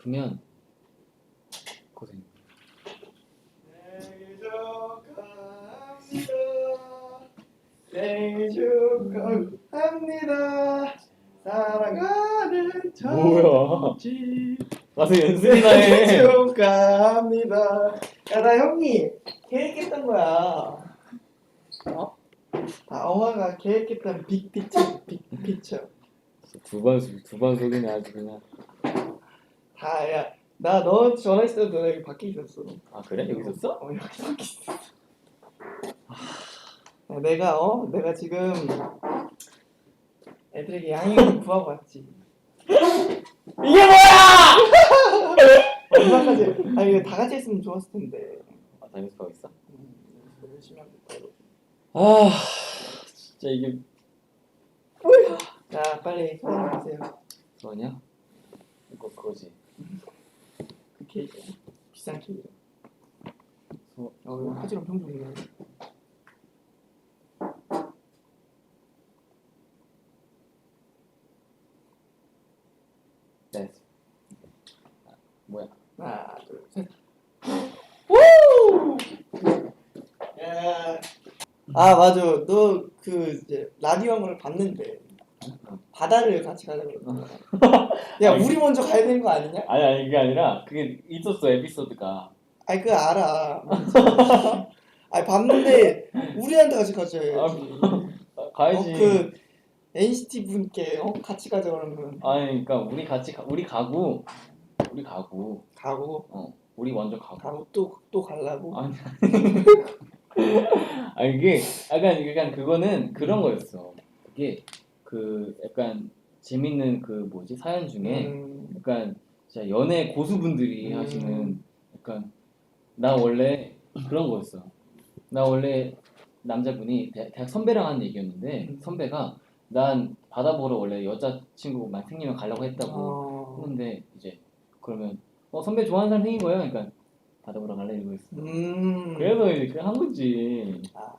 아프면 고생. 생일 축하합니다. 생일 축하합니다. 사랑하는 뭐야? 정지. 와서 연습이나 해. 생일 축하합니다. 야, 나 형이 계획했던 거야. 어? 아, 엄마가 계획했던 빅피처, 빅피처. 두번 두번 속이네 아주 그냥. 다, 야, 나 너 전화했을 때도 여기 밖에 있었어. 아 그래 여기 있었어? 어, 여기 밖에 있었어. 야, 내가, 어? 내가 지금 애들에게 양해를 구하고 왔지. 이게 뭐야? 얼마까지, 아, 이거 다 같이 했으면 좋았을 텐데. 아 다이어트 하고 있어? 음, 열심히 하겠다. 아 진짜 이게 자, 빨리 소원하세요. 뭐냐? 이거 그거지. 그 케이크. 비싼 케이크. 소- 어, 이거 화질 엄청 좋네. 네. 아, 뭐야? 하나, 둘, 셋. 우! 야. 아 맞아. 너 그 이제 라디오 걸 봤는데 바다를 같이 가자 그러더라. 야 아니. 우리 먼저 가야 되는 거 아니냐? 아니 아니 그게 아니라 그게 있었어 에피소드가. 아니 그거 알아. 아니 봤는데 우리한테 같이 가자야지. 아, 가야지. 어, 그 NCT 분께 어? 같이 가자 그러면 아니 그러니까 우리 같이 가, 우리 가고 우리 가고 가고 어 우리 먼저 가고. 가고 또또 가려고. 아니 아 이게 약간 약간 그거는 그런 거였어. 그게 그 약간 재밌는 그 뭐지 사연 중에 음, 약간 진짜 연애 고수분들이 음. 하시는 약간 나 원래 그런 거였어. 나 원래 남자분이 대, 대학 선배랑 한 얘기였는데 음. 선배가 난 바다 보러 원래 여자친구만 생기면 가려고 했다고 어, 했는데 이제 그러면 어 선배 좋아하는 사람 생긴 거예요. 그러니까 바다 보러 갈래 이러고 있어. 음. 그래서 이제 그냥 한 거지. 아,